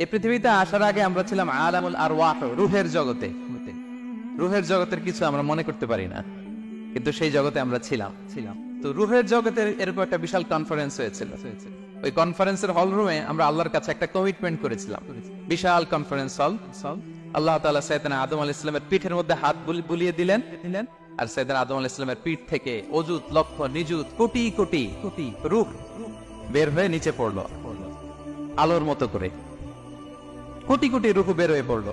এই পৃথিবীতে আসার আগে আমরা ছিলাম আলামুল আর রুহের জগতে। রুহের জগতের কিছু আমরা মনে করতে পারি না কিন্তু সেই জগতে আমরা ছিলাম। ছিলাম। তো রুহের জগতের এরকম একটা বিশাল কনফারেন্স হয়েছিল। ওই কনফারেন্সের হল রুমে আমরা আল্লাহর কাছে একটা কমিটমেন্ট করেছিলাম। বিশাল কনফারেন্স হল আল্লাহ তাআলা সাইয়েদনা আদম আলাইহিস ইসলামের পিঠের মধ্যে হাত বুলিয়ে দিলেন। দিলেন আর সাইয়েদনা আদম আলাইহিস ইসলামের পিঠ থেকে অজুত লক্ষ নিযুত কোটি কোটি কোটি রূহ বের হয়ে নিচে পড়ল। আলোর মতো করে। কোটি কোটি রুহু বের হয়ে পড়ল।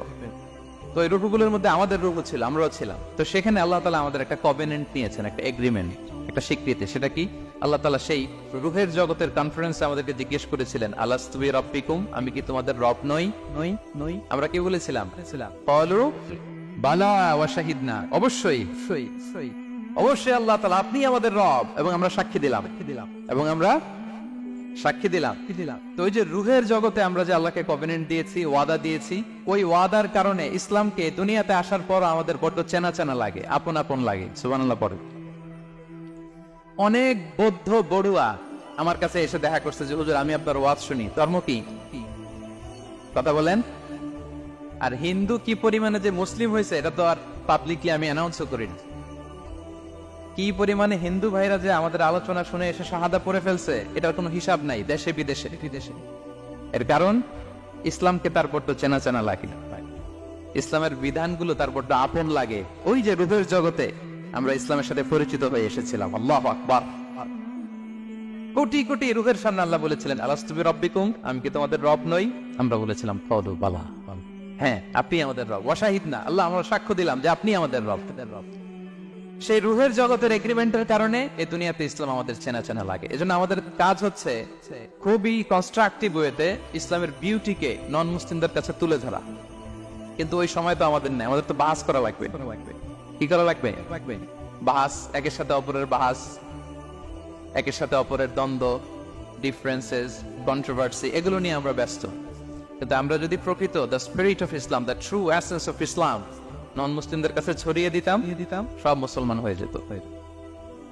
তো এই রুহুগুলোর মধ্যে আমাদের রুহু ছিল আমরাও ছিলাম। তো সেখানে আল্লাহ তালা আমাদের একটা কভেনেন্ট নিয়েছেন একটা এগ্রিমেন্ট একটা স্বীকৃতি। সেটা কি? আল্লাহ তালা সেই রুহের জগতের কনফারেন্সে আমাদেরকে জিজ্ঞেস করেছিলেন আল্লাহ তুমি রব্বিকুম? আমি কি তোমাদের রব নই? নই নই। আমরা কি বলেছিলাম? কলু বালা ওয়া শাহিদনা। অবশ্যই। অবশ্যই আল্লাহ তালা আপনি আমাদের রব এবং আমরা সাক্ষী দিলাম। দিলাম। এবং আমরা সাক্ষী দিলাম। দিলাম। তো ওই যে রুহের জগতে আমরা যে আল্লাহকে কভেনেন্ট দিয়েছি ওয়াদা দিয়েছি ওই ওয়াদার কারণে ইসলামকে দুনিয়াতে আসার পর আমাদের বড্ড চেনা চেনা লাগে আপন আপন লাগে। সুবহানাল্লাহ পড়ে। অনেক বৌদ্ধ বড়ুয়া আমার কাছে এসে দেখা করছে যে হুজুর আমি আপনার ওয়াজ শুনি ধর্ম কি? কথা বলেন। আর হিন্দু কি পরিমাণে যে মুসলিম হয়েছে এটা তো আর পাবলিকলি আমি অ্যানাউন্সও করিনি। কি পরিমাণে হিন্দু ভাইরা যে আমাদের আলোচনা শুনে এসে শাহাদা পড়ে ফেলছে, এটার কোনো হিসাব নাই, দেশে বিদেশে। বিদেশে এর কারণ, ইসলামকে তার বড্ড চেনা চেনা লাগে। ইসলামের বিধানগুলো তার বড্ড আপন লাগে। ওই যে রূপের জগতে আমরা ইসলামের সাথে পরিচিত হয়ে এসেছিলাম। আল্লাহ আকবার। কোটি কোটি রুহের সামনে আল্লাহ বলেছিলেন আলাস্তুবি রব্বিকুম আমি কি তোমাদের রব নই? আমরা বলেছিলাম ফদু বালা। হ্যাঁ আপনি আমাদের রব। ওয়াশাহিদ না, আল্লাহ আমরা সাক্ষ্য দিলাম যে আপনি আমাদের রব রব। সেই রুহের জগতের এগ্রিমেন্টের কারণে এই দুনিয়াতে ইসলাম আমাদের চেনা চেনা লাগে। এজন্য আমাদের কাজ হচ্ছে খুবই কনস্ট্রাকটিভ ওয়েতে ইসলামের বিউটিকে নন মুসলিমদের কাছে তুলে ধরা। কিন্তু ওই সময় তো আমাদের নেই, আমাদের তো বাহাস করা লাগবে। কি করা লাগবে? বাহাস একের সাথে অপরের বাহাস একের সাথে অপরের দ্বন্দ্ব ডিফারেন্সেস কন্ট্রোভার্সি এগুলো নিয়ে আমরা ব্যস্ত। কিন্তু আমরা যদি প্রকৃত the spirit of Islam the true essence of Islam non মুসলিমদের কাছে ছড়িয়ে দিতাম দিতাম। সব মুসলমান হয়ে যেত।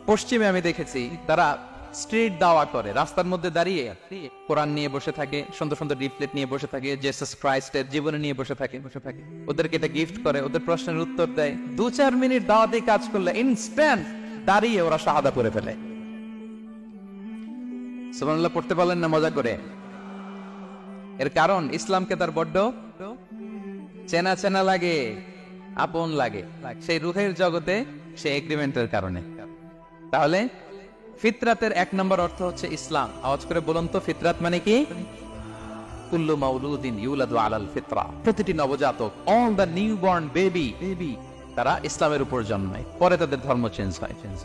পশ্চিমে আমি দেখেছি তারা স্ট্রিট দাওয়া করে রাস্তার মধ্যে দাঁড়িয়ে কোরআন নিয়ে বসে থাকে সুন্দর সুন্দর লিফলেট নিয়ে বসে থাকে জেসাস ক্রাইস্টের জীবনে নিয়ে বসে থাকে। বসে থাকে। ওদেরকে এটা গিফট করে ওদের প্রশ্নের উত্তর দেয়। দু চার মিনিট দাওয়াতে কাজ করলে ইনস্ট্যান্ট দাঁড়িয়ে ওরা শাহাদা করে ফেলে। সুবহানাল্লাহ পড়তে পারলেন না মজা করে। এর কারণ ইসলামকে তার বড্ড চেনা চেনা লাগে। আপন লাগে। সেই রুহের জগতে সেই এগ্রিমেন্টের কারণে। তাহলে, ফিতরাতের এক নম্বর অর্থ হচ্ছে ইসলাম। আওয়াজ করে বলুন তো, ফিতরাত মানে কি? কুল্লু মাউলুদিন ইউলাদু আলাল ফিতরা। প্রতিটি নবজাতক অল দ্য বেবি বেবি তারা ইসলামের উপর জন্মায়। পরে তাদের ধর্ম চেঞ্জ হয়। চেঞ্জ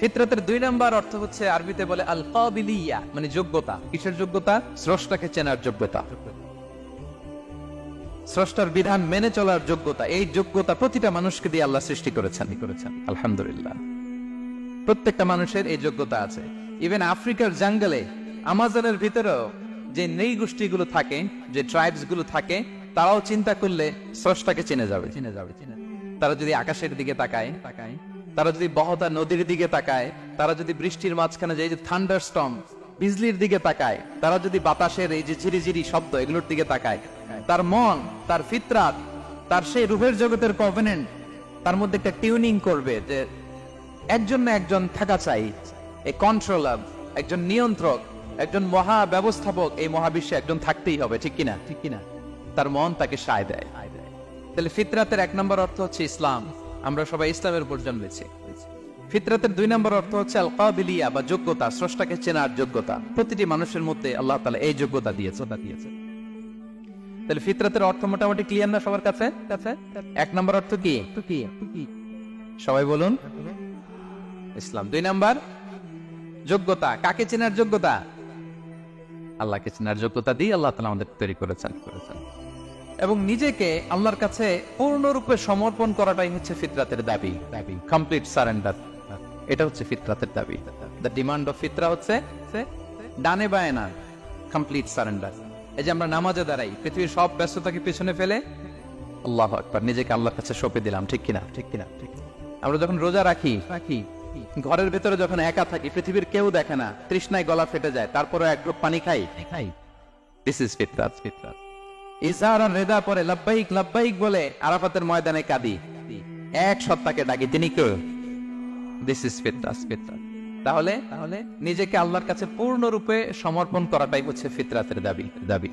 ফিতরাতের দুই নাম্বার অর্থ হচ্ছে, আরবিতে বলে আল কাবিলিয়া মানে যোগ্যতা। কিসের যোগ্যতা? স্রষ্টাকে চেনার যোগ্যতা। স্রষ্টার বিধান মেনে চলার যোগ্যতা, এই যোগ্যতা প্রতিটা মানুষকে দিয়ে আল্লাহ সৃষ্টি করেছেন। করেছেন আলহামদুলিল্লাহ। প্রত্যেকটা মানুষের এই যোগ্যতা আছে। ইভেন আফ্রিকার জঙ্গলে, আমাজনের ভিতরেও যে নেই গোষ্ঠীগুলো থাকে, যে ট্রাইবসগুলো থাকে, তারাও চিন্তা করলে স্রষ্টাকে চিনে যাবে চিনে যাবে, চিনে তারা যদি আকাশের দিকে তাকায় তাকায়। তারা যদি বহতা নদীর দিকে তাকায়, তারা যদি বৃষ্টির মাঝখানে যে থান্ডার স্টম বিজলির দিকে তাকায়, তারা যদি বাতাসের এই যে ঝিরিঝিরি শব্দ, এগুলোর দিকে তাকায় তার মন, তার ফিতরাত, তার সেই রূপের জগতের কভেনেন্ট তার মধ্যে একটা টিউনিং করবে যে একজন না একজন থাকা চাই এই কন্ট্রোলার একজন নিয়ন্ত্রক, একজন মহা ব্যবস্থাপক, এই মহাবিশ্বে একজন থাকতেই হবে, ঠিক কিনা? ঠিক কিনা? তার মন তাকে সায় দেয়। তাহলে ফিতরাতের এক নম্বর অর্থ হচ্ছে ইসলাম। আমরা সবাই ইসলামের উপর জন্মেছি। ফিতরাতের দুই নম্বর অর্থ হচ্ছে আল কাবিলিয়া বা যোগ্যতা, স্রষ্টাকে চেনার যোগ্যতা। প্রতিটি মানুষের মধ্যে আল্লাহ তালা এই যোগ্যতা দিয়েছে দিয়েছে। তাহলে ফিতরাতের অর্থ মোটামুটি ক্লিয়ার না সবার কাছে? এক নম্বর অর্থ কি? সবাই বলুন। ইসলাম দুই নাম্বার। যোগ্যতা। কাকে চেনার যোগ্যতা? আল্লাহকে চেনার যোগ্যতা দিয়ে আল্লাহ তালা আমাদের তৈরি করেছেন। করেছেন এবং নিজেকে আল্লাহর কাছে পূর্ণরূপে সমর্পণ করাটাই হচ্ছে ফিতরাতের দাবি। দাবি কমপ্লিট সারেন্ডার এটা হচ্ছে ফিতরাতের দাবি। দ্য ডিমান্ড অফ ফিতরা হচ্ছে ডানে বায়ে না। কমপ্লিট সারেন্ডার এই যে আমরা নামাজে দাঁড়াই, পৃথিবীর সব ব্যস্ততাকে পিছনে ফেলে আল্লাহ একবার নিজেকে আল্লাহর কাছে সঁপে দিলাম, ঠিক কিনা? ঠিক কিনা? ঠিক আমরা যখন রোজা রাখি রাখি, ঘরের ভেতরে যখন একা থাকি, পৃথিবীর কেউ দেখে না, তৃষ্ণায় গলা ফেটে যায় তারপরে এক গ্রুপ পানি খাই। খাই। দিস ইজ ফিতরাত ফিতরাত ইজার আর রেদা পরে লাব্বাইক লাব্বাইক বলে আরাফাতের ময়দানে কাঁদি। এক সত্তাকে ডাকি, তিনি কেউ দিস ইজ ফিতরাস ফিতরাত তাহলে তাহলে নিজেকে আল্লাহর কাছে পূর্ণরূপে সমর্পণ করাটাই হচ্ছে ফিতরাতের দাবি দাবি।